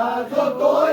Jogou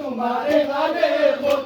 তোমার এখানে এখন